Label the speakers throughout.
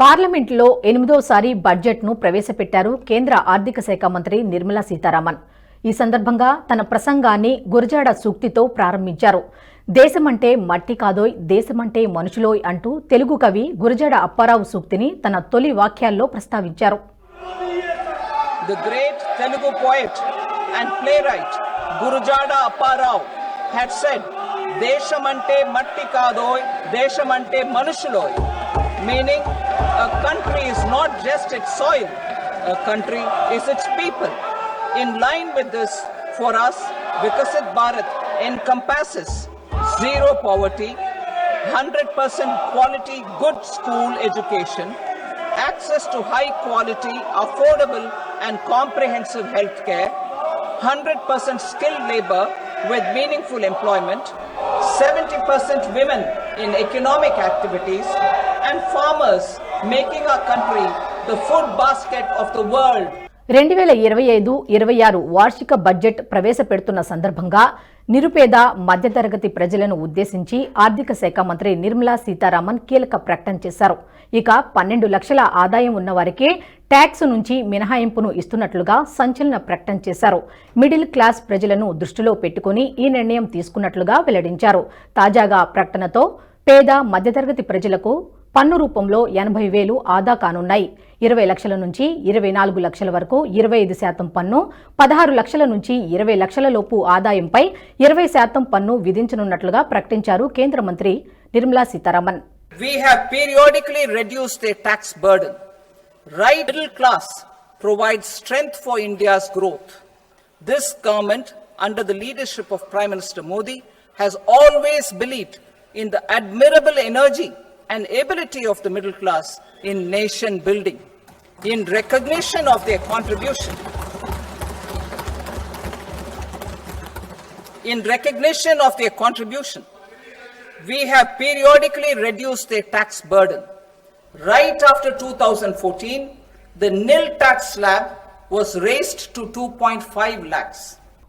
Speaker 1: పార్లమెంట్లో ఎనిమిదోసారి బడ్జెట్ను ప్రవేశపెట్టారు కేంద్ర ఆర్థిక శాఖ మంత్రి నిర్మలా సీతారామన్. ఈ సందర్భంగా తన ప్రసంగాన్ని గురజాడ సూక్తితో ప్రారంభించారు. దేశమంటే మట్టి కాదోయ్ దేశమంటే మనుషులోయ్ అంటూ తెలుగు కవి గురజాడ అప్పారావు సూక్తిని తన తొలి వాక్యాల్లో ప్రస్తావించారు.
Speaker 2: The great Telugu poet and playwright Gurujada Apparao had said, Deshamante matti kadoy, Deshamante manushuloy, meaning a country is not just its soil, a country is its people. In line with this, for us, Vikasit Bharat encompasses zero poverty, 100% quality good school education, access to high quality, affordable, and comprehensive health care, 100% skilled labor with meaningful employment, 70% women in economic activities, and farmers making our country the food basket of the world.
Speaker 1: రెండు వేల ఇరవై ఐదు ఇరవై ఆరు వార్షిక budget ప్రవేశపెడుతున్న సందర్భంగా నిరుపేద మధ్యతరగతి ప్రజలను ఉద్దేశించి ఆర్థిక శాఖ మంత్రి నిర్మలా సీతారామన్ కీలక ప్రకటన చేశారు. ఇక పన్నెండు లక్షల ఆదాయం ఉన్న వారికి ట్యాక్స్ నుంచి మినహాయింపును ఇస్తున్నట్లుగా సంచలన ప్రకటన చేశారు. మిడిల్ క్లాస్ ప్రజలను దృష్టిలో పెట్టుకుని ఈ నిర్ణయం తీసుకున్నట్లుగా వెల్లడించారు. తాజాగా ప్రకటనతో పేద మధ్యతరగతి ప్రజలకు పన్ను రూపంలో ఎనభై వేలు ఆదా కానున్నాయి ఇరవై లక్షల నుంచి ఇరవై నాలుగు లక్షల వరకు ఇరవై ఐదు శాతం పన్ను పదహారు లక్షల నుంచి ఇరవై లక్షల లోపు ఆదాయంపై ఇరవై శాతం పన్ను విధించనున్నట్లుగా ప్రకటించారు కేంద్ర మంత్రి Nirmala Sitharaman
Speaker 2: We have periodically reduced their tax burden. Right middle class provides strength for India's growth. This government, under the leadership of Prime Minister Modi, has always believed in the admirable energy and ability of the middle class in nation building. In recognition of their contribution, in recognition of their contribution, we have periodically reduced their tax burden. Right after 2014, the nil tax slab was raised to 2.5 lakhs.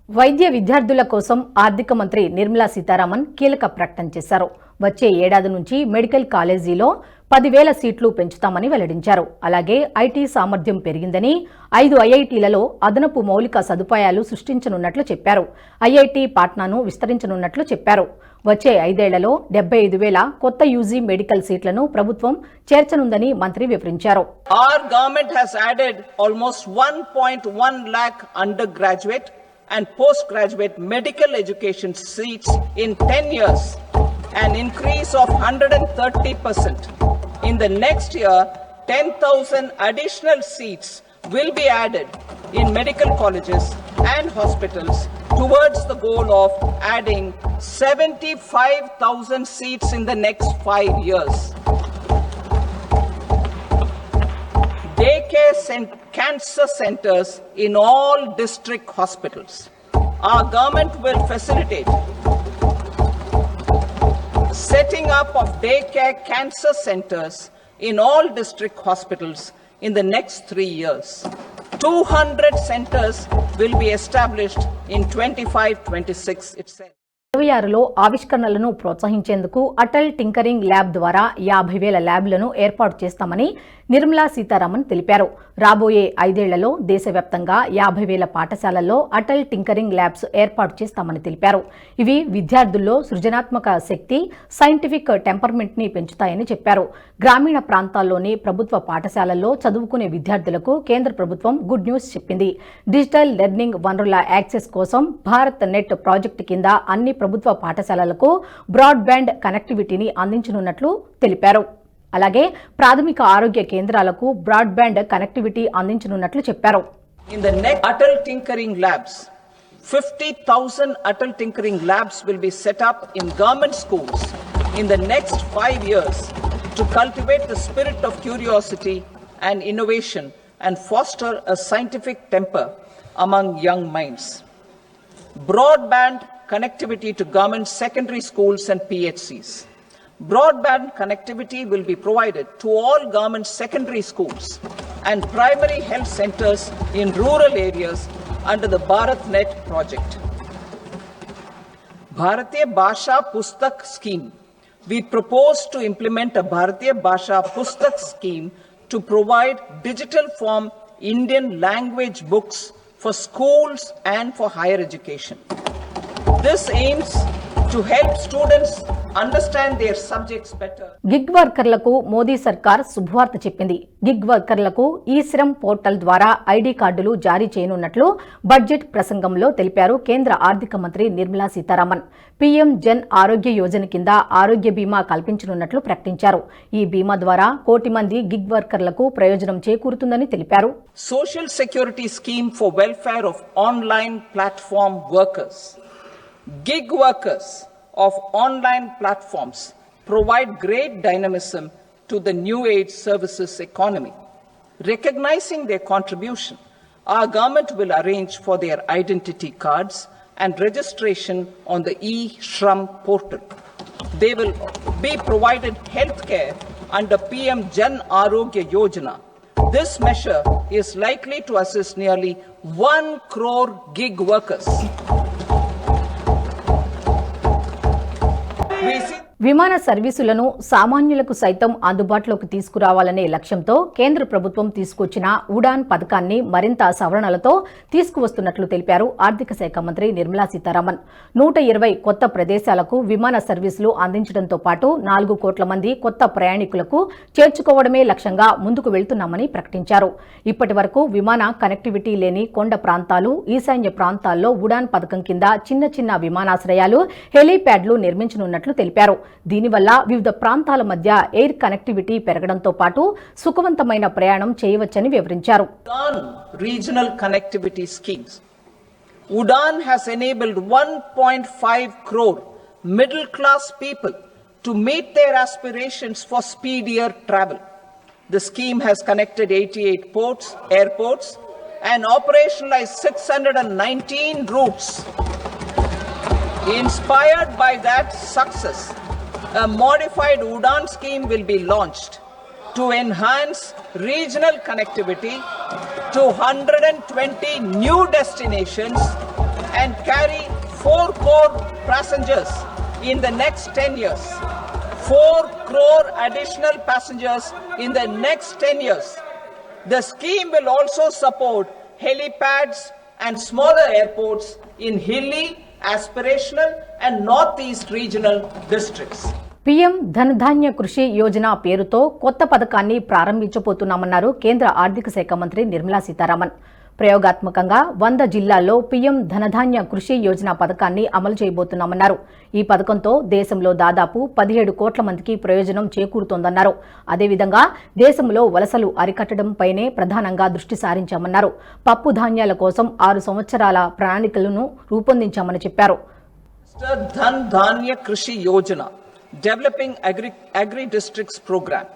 Speaker 1: వైద్య విద్యార్థుల కోసం ఆర్థిక మంత్రి నిర్మలా సీతారామన్ కీలక ప్రకటన చేశారు వచ్చే ఏడాది నుంచి మెడికల్ కాలేజీలో పదివేల సీట్లు పెంచుతామని వెల్లడించారు. అలాగే ఐటీ సామర్థ్యం పెరిగిందని ఐదు ఐఐటీలలో అదనపు మౌలిక సదుపాయాలు సృష్టించనున్నట్లు చెప్పారు. ఐఐటి పాట్నాను విస్తరించనున్నట్లు చెప్పారు. వచ్చే ఐదేళ్ళలో డెబ్బై ఐదు వేల కొత్త యూజీ మెడికల్ సీట్లను ప్రభుత్వం చేర్చనుందని మంత్రి వివరించారు.
Speaker 2: Our government has add almost one point one lakh under graduate and post graduate medical education seats in ten years an increase of 130%. In the next year, 10,000 additional seats will be added in medical colleges and hospitals towards the goal of adding 75,000 seats in the next five years. daycare cent- cancer centers in all district hospitals. Our government will facilitate setting up of daycare cancer centers in all district hospitals in the next three years. 200 centers will be established in 25-26 itself.
Speaker 1: ఇరవై ఆరులో ఆవిష్కరణలను ప్రోత్సహించేందుకు Atal tinkering lab ద్వారా యాభై వేల ల్యాబ్లను ఏర్పాటు చేస్తామని నిర్మలా సీతారామన్ తెలిపారు. రాబోయే ఐదేళ్ళలో దేశవ్యాప్తంగా యాభై వేల పాఠశాలల్లో అటల్ టింకరింగ్ ల్యాబ్స్ ఏర్పాటు చేస్తామని తెలిపారు. ఇవి విద్యార్థుల్లో సృజనాత్మక శక్తి సైంటిఫిక్ టెంపర్మెంట్ని పెంచుతాయని చెప్పారు. గ్రామీణ ప్రాంతాల్లోని ప్రభుత్వ పాఠశాలల్లో చదువుకునే విద్యార్థులకు కేంద్ర ప్రభుత్వం గుడ్ న్యూస్ చెప్పింది. డిజిటల్ లెర్నింగ్ వనరుల యాక్సెస్ కోసం భారత్ నెట్ ప్రాజెక్టు కింద అన్ని ప్రభుత్వ పాఠశాలలకు బ్రాడ్బ్యాండ్ కనెక్టివిటీని అందించనున్నట్లు తెలిపారు అలాగే ప్రాథమిక ఆరోగ్య కేంద్రాలకు బ్రాడ్బ్యాండ్ కనెక్టివిటీ అందించనున్నట్లు చెప్పారు
Speaker 2: In the next Atal Tinkering Labs, 50,000 Atal Tinkering Labs will be set up in government schools in the next five years to cultivate the spirit of curiosity and innovation and foster a scientific temper among young minds. Broadband connectivity to government secondary schools and PHCs. Broadband connectivity will be provided to all government secondary schools and primary health centers in rural areas under the BharatNet project. Bharatiya Bhasha Pustak scheme we propose to implement a Bharatiya Bhasha Pustak scheme to provide digital form Indian language books for schools and for higher education. This aims to help students understand their subjects better.
Speaker 1: Gig వర్కర్లకు మోదీ సర్కార్ శుభవార్త చెప్పింది gig వర్కర్లకు ఈ Shram portal ద్వారా ID కార్డులు జారీ చేయనున్నట్లు బడ్జెట్ ప్రసంగంలో తెలిపారు కేంద్ర ఆర్థిక మంత్రి నిర్మలా సీతారామన్ పీఎం జన్ ఆరోగ్య యోజన కింద ఆరోగ్య బీమా కల్పించనున్నట్లు ప్రకటించారు ఈ బీమా ద్వారా కోటి మంది గిగ్ వర్కర్లకు ప్రయోజనం చేకూరుతుందని తెలిపారు
Speaker 2: Social Security Scheme for Welfare of Online Platform Workers. Gig workers of online platforms provide great dynamism to the new age services economy. Recognizing their contribution, our government will arrange for their identity cards and registration on the e-Shram portal. They will be provided health care under PM Jan Arogya Yojana. This measure is likely to assist nearly 1 crore gig workers.
Speaker 1: విమాన సర్వీసులను సామాన్యులకు సైతం అందుబాటులోకి తీసుకురావాలనే లక్ష్యంతో కేంద్ర ప్రభుత్వం తీసుకొచ్చిన ఉడాన్ పథకాన్ని మరింత సవరణలతో తీసుకువస్తున్నట్లు తెలిపారు ఆర్థిక శాఖ మంత్రి నిర్మలా సీతారామన్. నూట ఇరవై కొత్త ప్రదేశాలకు విమాన సర్వీసులు అందించడంతో పాటు నాలుగు కోట్ల మంది కొత్త ప్రయాణికులకు చేర్చుకోవడమే లక్ష్యంగా ముందుకు వెళ్తున్నామని ప్రకటించారు. ఇప్పటి వరకు విమాన కనెక్టివిటీ లేని కొండ ప్రాంతాలు ఈశాన్య ప్రాంతాల్లో ఉడాన్ పథకం కింద చిన్న చిన్న విమానాశ్రయాలు హెలీప్యాడ్లు నిర్మించనున్నట్లు తెలిపారు. దీనివల్ల వివిధ ప్రాంతాల మధ్య ఎయిర్ కనెక్టివిటీ పెరగడంతో పాటు సుఖవంతమైన ప్రయాణం చేయవచ్చని వివరించారు
Speaker 2: UDAN regional connectivity schemes. UDAN has enabled 1.5 crore middle class people to meet their aspirations for speedier travel. The scheme has connected 88 ports, airports, and operationalized 619 routes. Inspired by that success, a modified UDAN scheme will be launched to enhance regional connectivity to 120 new destinations and carry 4 crore passengers in the next 10 years. 4 crore additional passengers in the next 10 years. The scheme will also support helipads and smaller airports in hilly, aspirational, and northeast regional districts.
Speaker 1: PM Dhandhaanya Krishi Yojana పేరుతో కొత్త పథకాన్ని ప్రారంభించబోతున్నామన్నారు కేంద్ర ఆర్థిక శాఖ మంత్రి నిర్మలా సీతారామన్ ప్రయోగాత్మకంగా వంద జిల్లాల్లో పీఎం ధనధాన్య కృషి యోజన పథకాన్ని అమలు చేయబోతున్నామన్నారు. ఈ పథకంతో దేశంలో దాదాపు పదిహేడు కోట్ల మందికి ప్రయోజనం చేకూరుతోందన్నారు. అదేవిధంగా దేశంలో వలసలు అరికట్టడంపైనే ప్రధానంగా దృష్టి సారించామన్నారు. పప్పు ధాన్యాల కోసం ఆరు సంవత్సరాల ప్రణాళికలను రూపొందించామని చెప్పారు.
Speaker 2: Dhan Dhaanya Krishi Yojana developing agri agri district programme.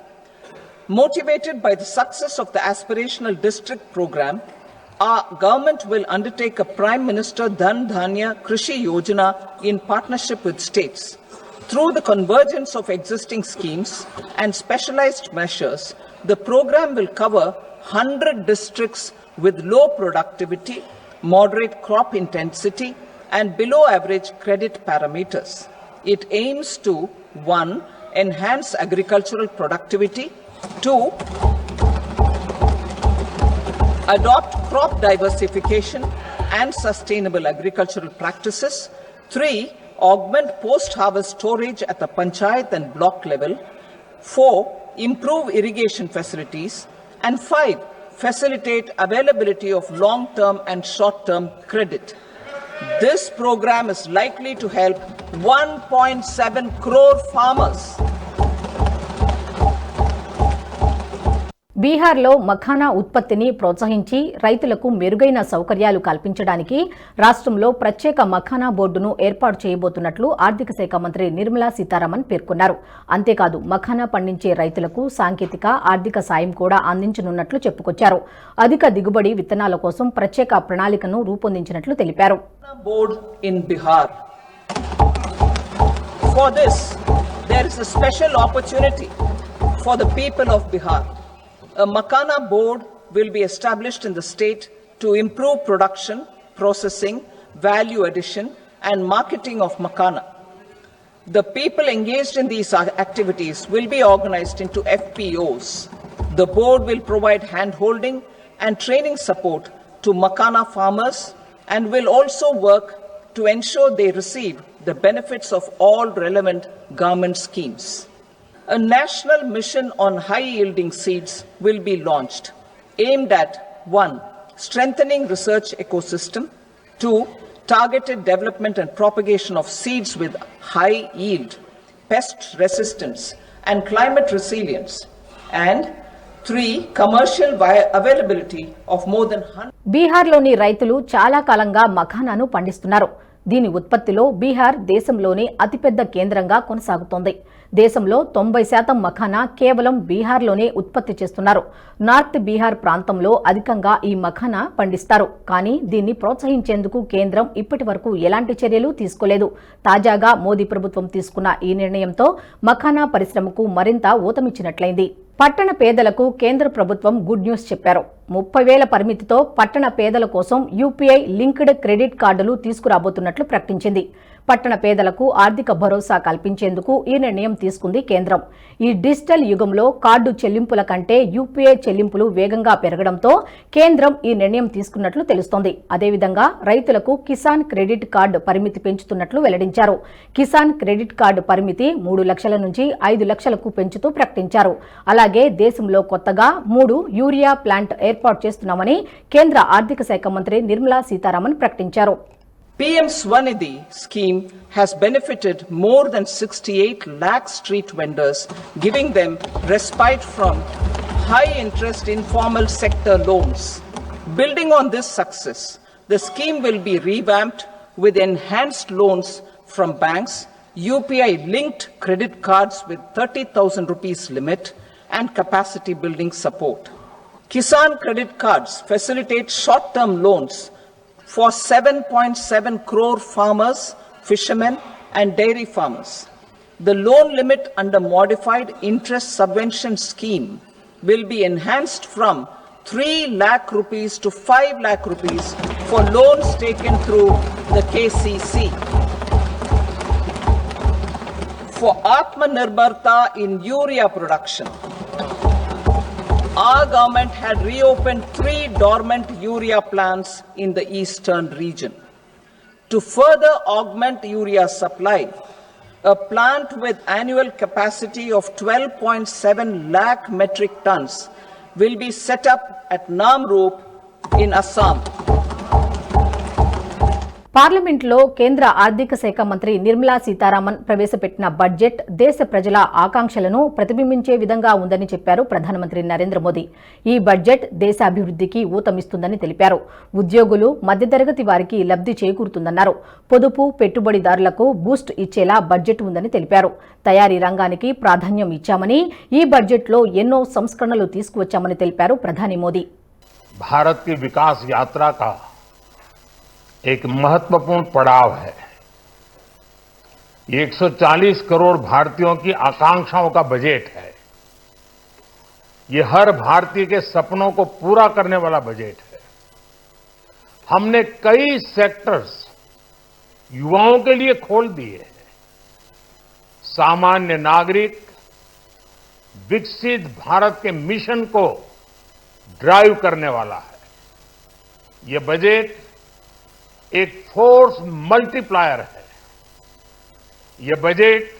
Speaker 2: Motivated by the success of the aspirational district program, our government will undertake a Prime Minister Dhan Dhanya Krishi Yojana in partnership with states. Through the convergence of existing schemes and specialized measures, the program will cover 100 districts with low productivity, moderate crop intensity, and below average credit parameters. It aims to 1. Enhance agricultural productivity, 2. Adopt crop diversification and sustainable agricultural practices, 3. Augment post harvest storage at the panchayat and block level, 4. Improve irrigation facilities, and 5. Facilitate availability of long term and short term credit. This program is likely to help 1.7 crore farmers.
Speaker 1: బీహార్లో మఖానా ఉత్పత్తిని ప్రోత్సహించి రైతులకు మెరుగైన సౌకర్యాలు కల్పించడానికి రాష్ట్రంలో ప్రత్యేక మఖానా బోర్డును ఏర్పాటు చేయబోతున్నట్లు ఆర్థిక శాఖ మంత్రి నిర్మలా సీతారామన్ పేర్కొన్నారు అంతేకాదు మఖానా పండించే రైతులకు సాంకేతిక ఆర్థిక సాయం కూడా అందించనున్నట్లు చెప్పుకొచ్చారు అధిక దిగుబడి విత్తనాల కోసం ప్రత్యేక ప్రణాళికను రూపొందించినట్లు తెలిపారు.
Speaker 2: For this, there is a special opportunity for the people of Bihar. A Makana board will be established in the state to improve production, processing, value addition, and marketing of Makana. The people engaged in these activities will be organized into FPOs. The board will provide hand-holding and training support to Makana farmers and will also work to ensure they receive the benefits of all relevant government schemes. A national mission on high yielding seeds will be launched, aimed at 1. Strengthening research ecosystem, 2. Targeted development and propagation of seeds with high yield, pest resistance, and climate resilience, and 3. Commercial availability of more than 100.
Speaker 1: బీహార్లోని రైతులు చాలా కాలంగా మఖానాను పండిస్తున్నారు దీని ఉత్పత్తిలో బీహార్ దేశంలోనే అతిపెద్ద కేంద్రంగా కొనసాగుతోంది. దేశంలో తొంభై శాతం మఖానా కేవలం బీహార్లోనే ఉత్పత్తి చేస్తున్నారు. నార్త్ బీహార్ ప్రాంతంలో అధికంగా ఈ మఖానా పండిస్తారు. కానీ దీన్ని ప్రోత్సహించేందుకు కేంద్రం ఇప్పటి వరకు ఎలాంటి చర్యలు తీసుకోలేదు. తాజాగా మోదీ ప్రభుత్వం తీసుకున్న ఈ నిర్ణయంతో మఖానా పరిశ్రమకు మరింత ఊతమిచ్చినట్లయింది. పట్టణ పేదలకు కేంద్ర ప్రభుత్వం గుడ్ న్యూస్ చెప్పారు. ముప్పై వేల పరిమితితో పట్టణ పేదల కోసం యూపీఐ లింక్డ్ క్రెడిట్ కార్డులు తీసుకురాబోతున్నట్లు ప్రకటించింది. పట్టణ పేదలకు ఆర్థిక భరోసా కల్పించేందుకు ఈ నిర్ణయం తీసుకుంది కేంద్రం. ఈ డిజిటల్ యుగంలో కార్డు చెల్లింపుల కంటే యూపీఐ చెల్లింపులు వేగంగా పెరగడంతో కేంద్రం ఈ నిర్ణయం తీసుకున్నట్లు తెలుస్తోంది. అదేవిధంగా రైతులకు కిసాన్ క్రెడిట్ కార్డు పరిమితి పెంచుతున్నట్లు వెల్లడించారు. కిసాన్ క్రెడిట్ కార్డు పరిమితి మూడు లక్షల నుంచి ఐదు లక్షలకు పెంచుతూ ప్రకటించారు. అలాగే దేశంలో కొత్తగా మూడు యూరియా ప్లాంట్ ఏర్పాటు చేస్తున్నామని కేంద్ర ఆర్థిక శాఖ మంత్రి నిర్మలా సీతారామన్ ప్రకటించారు.
Speaker 2: PM Swanidhi scheme has benefited more than 68 lakh street vendors, giving them respite from high interest informal sector loans. Building on this success, the scheme will be revamped with enhanced loans from banks, UPI linked credit cards with 30,000 rupees limit, and capacity building support. Kisan credit cards facilitate short term loans for 7.7 crore farmers, fishermen, and dairy farmers. The loan limit under modified interest subvention scheme will be enhanced from 3 lakh rupees to 5 lakh rupees for loans taken through the KCC. For Atmanirbharta in urea production, our government had reopened three dormant urea plants in the eastern region. To further augment urea supply, a plant with annual capacity of 12.7 lakh metric tons will be set up at Namrup in Assam.
Speaker 1: పార్లమెంట్లో కేంద్ర ఆర్థిక శాఖ మంత్రి నిర్మలా సీతారామన్ ప్రవేశపెట్టిన budget దేశ ప్రజల ఆకాంక్షలను ప్రతిబింబించే విధంగా ఉందని చెప్పారు ప్రధానమంత్రి నరేంద్ర మోదీ. ఈ బడ్జెట్ దేశ అభివృద్ధికి ఊతమిస్తుందని తెలిపారు. ఉద్యోగులు మధ్యతరగతి వారికి లబ్ధి చేకూరుతుందన్నారు. పొదుపు పెట్టుబడిదారులకు బూస్ట్ ఇచ్చేలా బడ్జెట్ ఉందని తెలిపారు. తయారీ రంగానికి ప్రాధాన్యం ఇచ్చామని ఈ బడ్జెట్లో ఎన్నో సంస్కరణలు తీసుకువచ్చామని తెలిపారు ప్రధాని మోదీ.
Speaker 3: భారత్ వికాస్ కా एक महत्वपूर्ण पड़ाव है। ये 140 करोड़ भारतीयों की आकांक्षाओं का बजट है। ये हर भारतीय के सपनों को पूरा करने वाला बजट है। हमने कई सेक्टर्स युवाओं के लिए खोल दिए हैं। सामान्य नागरिक, विकसित भारत के मिशन को ड्राइव करने वाला है। ये बजट एक फोर्स मल्टीप्लायर है। यह बजट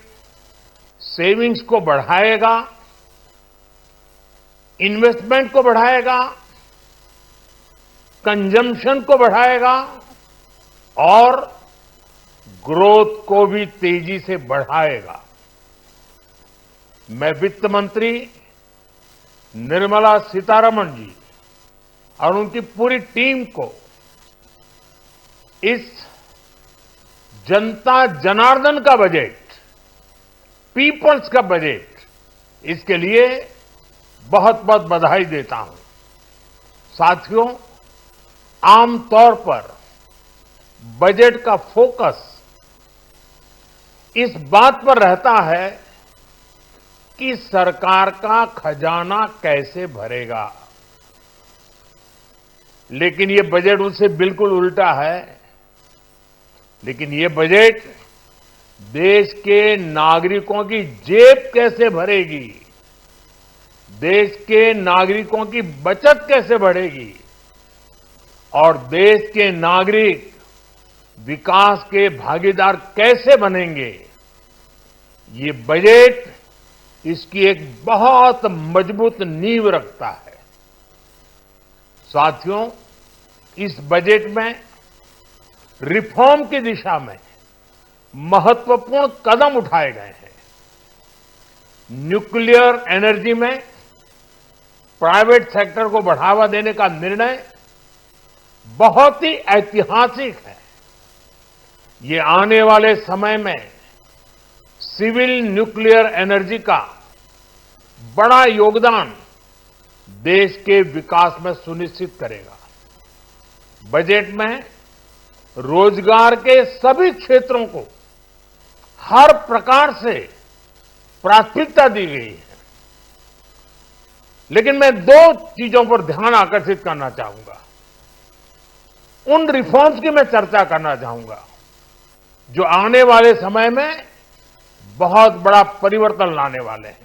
Speaker 3: सेविंग्स को बढ़ाएगा, इन्वेस्टमेंट को बढ़ाएगा, कंजम्पशन को बढ़ाएगा और ग्रोथ को भी तेज़ी से बढ़ाएगा। मैं वित्त मंत्री निर्मला सीतारमण जी और उनकी पूरी टीम को इस जनता जनार्दन का बजट, पीपल्स का बजट, इसके लिए बहुत बहुत बधाई देता हूँ। साथियों आमतौर पर बजट का फोकस इस बात पर रहता है कि सरकार का खजाना कैसे भरेगा। लेकिन ये बजट उससे बिल्कुल उल्टा है। लेकिन ये बजट देश के नागरिकों की जेब कैसे भरेगी? देश के नागरिकों की बचत कैसे बढ़ेगी? और देश के नागरिक विकास के भागीदार कैसे बनेंगे? ये बजट इसकी एक बहुत मज़बूत नींव रखता है। साथियों, इस बजट में रिफॉर्म की दिशा में महत्वपूर्ण कदम उठाए गए हैं। न्यूक्लियर एनर्जी में प्राइवेट सेक्टर को बढ़ावा देने का निर्णय बहुत ही ऐतिहासिक है। ये आने वाले समय में सिविल न्यूक्लियर एनर्जी का बड़ा योगदान देश के विकास में सुनिश्चित करेगा। बजट में रोज़गार के सभी क्षेत्रों को हर प्रकार से प्राथमिकता दी गई है। लेकिन मैं दो चीज़ों पर ध्यान आकर्षित करना चाहूँगा। उन रिफॉर्म्स की मैं चर्चा करना चाहूँगा, जो आने वाले समय में बहुत बड़ा परिवर्तन लाने वाले हैं।